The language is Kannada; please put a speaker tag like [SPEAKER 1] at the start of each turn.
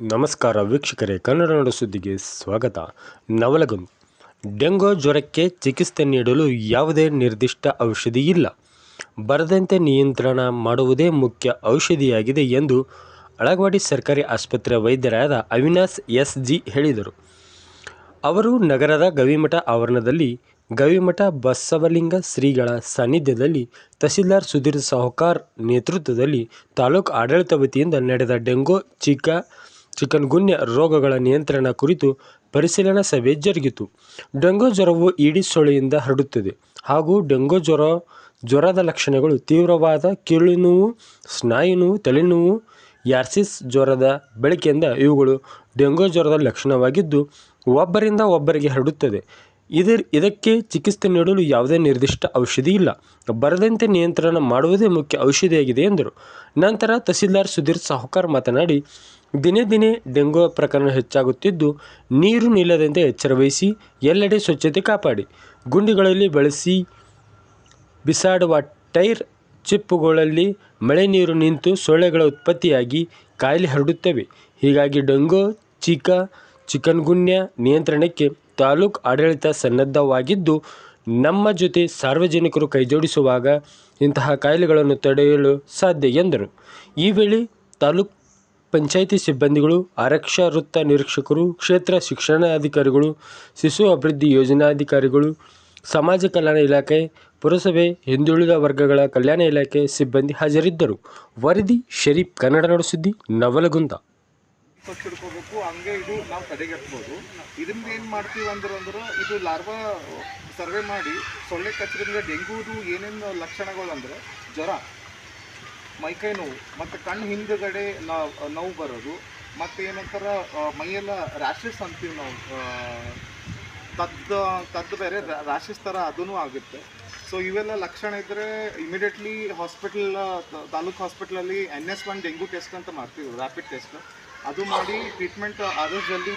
[SPEAKER 1] ನಮಸ್ಕಾರ ವೀಕ್ಷಕರೇ, ಕನ್ನಡ ನಾಡು ಸುದ್ದಿಗೆ ಸ್ವಾಗತ. ನವಲಗುಂದ್ ಡೆಂಗೋ ಜ್ವರಕ್ಕೆ ಚಿಕಿತ್ಸೆ ನೀಡಲು ಯಾವುದೇ ನಿರ್ದಿಷ್ಟ ಔಷಧಿ ಇಲ್ಲ. ಬರದಂತೆ ನಿಯಂತ್ರಣ ಮಾಡುವುದೇ ಮುಖ್ಯ ಔಷಧಿಯಾಗಿದೆ ಎಂದು ಅಳಗವಾಡಿ ಸರ್ಕಾರಿ ಆಸ್ಪತ್ರೆ ವೈದ್ಯರಾದ ಅವಿನಾಶ್ ಎಸ್ ಜಿ ಹೇಳಿದರು. ಅವರು ನಗರದ ಗವಿಮಠ ಆವರಣದಲ್ಲಿ ಗವಿಮಠ ಬಸವಲಿಂಗ ಶ್ರೀಗಳ ಸಾನ್ನಿಧ್ಯದಲ್ಲಿ ತಹಸೀಲ್ದಾರ್ ಸುಧೀರ್ ಸಾಹುಕಾರ್ ನೇತೃತ್ವದಲ್ಲಿ ತಾಲೂಕು ಆಡಳಿತ ವತಿಯಿಂದ ನಡೆದ ಡೆಂಗೋ ಚಿಕ ಚಿಕನ್ಗುನ್ಯ ರೋಗಗಳ ನಿಯಂತ್ರಣ ಕುರಿತು ಪರಿಶೀಲನಾ ಸಭೆ ಜರುಗಿತು. ಡೆಂಗೂ ಜ್ವರವು ಈಡಿ ಸೊಳ್ಳೆಯಿಂದ ಹರಡುತ್ತದೆ. ಹಾಗೂ ಡೆಂಗೂ ಜ್ವರ, ಜ್ವರದ ಲಕ್ಷಣಗಳು ತೀವ್ರವಾದ ಕೀಲು ನೋವು ಸ್ನಾಯು ನೋವು ತಲೆನೋವು, ಯಾರ್ಸಿಸ್ ಜ್ವರದ ಬಳಕೆಯಿಂದ ಇವುಗಳು ಡೆಂಗೂ ಜ್ವರದ ಲಕ್ಷಣವಾಗಿದ್ದು, ಒಬ್ಬರಿಂದ ಒಬ್ಬರಿಗೆ ಹರಡುತ್ತದೆ. ಇದರ ಇದಕ್ಕೆ ಚಿಕಿತ್ಸೆ ನೀಡಲು ಯಾವುದೇ ನಿರ್ದಿಷ್ಟ ಔಷಧಿ ಇಲ್ಲ. ಬರದಂತೆ ನಿಯಂತ್ರಣ ಮಾಡುವುದೇ ಮುಖ್ಯ ಔಷಧಿಯಾಗಿದೆ ಎಂದರು. ನಂತರ ತಹಸೀಲ್ದಾರ್ ಸುಧೀರ್ ಸಾಹುಕಾರ್ ಮಾತನಾಡಿ ದಿನೇ ದಿನೇ ಡೆಂಗೂ ಪ್ರಕರಣ ಹೆಚ್ಚಾಗುತ್ತಿದ್ದು, ನೀರು ನಿಲ್ಲದಂತೆ ಎಚ್ಚರ ವಹಿಸಿ ಎಲ್ಲೆಡೆ ಸ್ವಚ್ಛತೆ ಕಾಪಾಡಿ. ಗುಂಡಿಗಳಲ್ಲಿ ಬಳಸಿ ಬಿಸಾಡುವ ಟೈರ್ ಚಿಪ್ಪುಗಳಲ್ಲಿ ಮಳೆ ನೀರು ನಿಂತು ಸೊಳ್ಳೆಗಳ ಉತ್ಪತ್ತಿಯಾಗಿ ಕಾಯಿಲೆ ಹರಡುತ್ತವೆ. ಹೀಗಾಗಿ ಡೆಂಗೂ, ಚೀಕ, ಚಿಕನ್ಗುನ್ಯ ನಿಯಂತ್ರಣಕ್ಕೆ ತಾಲೂಕು ಆಡಳಿತ ಸನ್ನದ್ಧವಾಗಿದ್ದು, ನಮ್ಮ ಜೊತೆ ಸಾರ್ವಜನಿಕರು ಕೈಜೋಡಿಸುವಾಗ ಇಂತಹ ಕಾಯಿಲೆಗಳನ್ನು ತಡೆಯಲು ಸಾಧ್ಯ ಎಂದರು. ಈ ವೇಳೆ ತಾಲೂಕ್ ಪಂಚಾಯಿತಿ ಸಿಬ್ಬಂದಿಗಳು, ಆರಕ್ಷಾ ವೃತ್ತ ನಿರೀಕ್ಷಕರು, ಕ್ಷೇತ್ರ ಶಿಕ್ಷಣಾಧಿಕಾರಿಗಳು, ಶಿಶು ಅಭಿವೃದ್ಧಿ ಯೋಜನಾಧಿಕಾರಿಗಳು, ಸಮಾಜ ಕಲ್ಯಾಣ ಇಲಾಖೆ, ಪುರಸಭೆ, ಹಿಂದುಳಿದ ವರ್ಗಗಳ ಕಲ್ಯಾಣ ಇಲಾಖೆ ಸಿಬ್ಬಂದಿ ಹಾಜರಿದ್ದರು. ವರದಿ, ಶರೀಫ್, ಕನ್ನಡ ನಾಡು ಸುದ್ದಿ, ನವಲಗುಂದ.
[SPEAKER 2] ಸರ್ವೆ ಮಾಡಿ ಸೊಳ್ಳೆ ಕಚ್ಚರಿಂದ ಡೆಂಗೂದು ಏನೇನು ಲಕ್ಷಣಗಳು ಅಂದರೆ ಜ್ವರ ಮೈಕೈ ನೋವು, ಮತ್ತು ಕಣ್ಣು ಹಿಂದುಗಡೆ ನಾವು ಬರೋದು, ಮತ್ತು ಏನಂತಾರ ಮೈಯೆಲ್ಲ ರ್ಯಾಷಸ್ ಅಂತೀವಿ ನಾವು ತದ್ದು ತದ್ದು ಬೇರೆ ರ್ಯಾಷಸ್ ಥರ ಅದೂ ಆಗುತ್ತೆ. ಸೊ ಇವೆಲ್ಲ ಲಕ್ಷಣ ಇದ್ದರೆ ಇಮಿಡಿಯೇಟ್ಲಿ ಹಾಸ್ಪಿಟಲ್ ತಾಲೂಕು ಹಾಸ್ಪಿಟ್ಲಲ್ಲಿ N S one dengue test ಅಂತ ಮಾಡ್ತೀವಿ ರ್ಯಾಪಿಡ್ ಟೆಸ್ಟ್ ಅದು ಮಾಡಿ ಟ್ರೀಟ್ಮೆಂಟ್ ಆದಷ್ಟು ಜಲ್ದಿ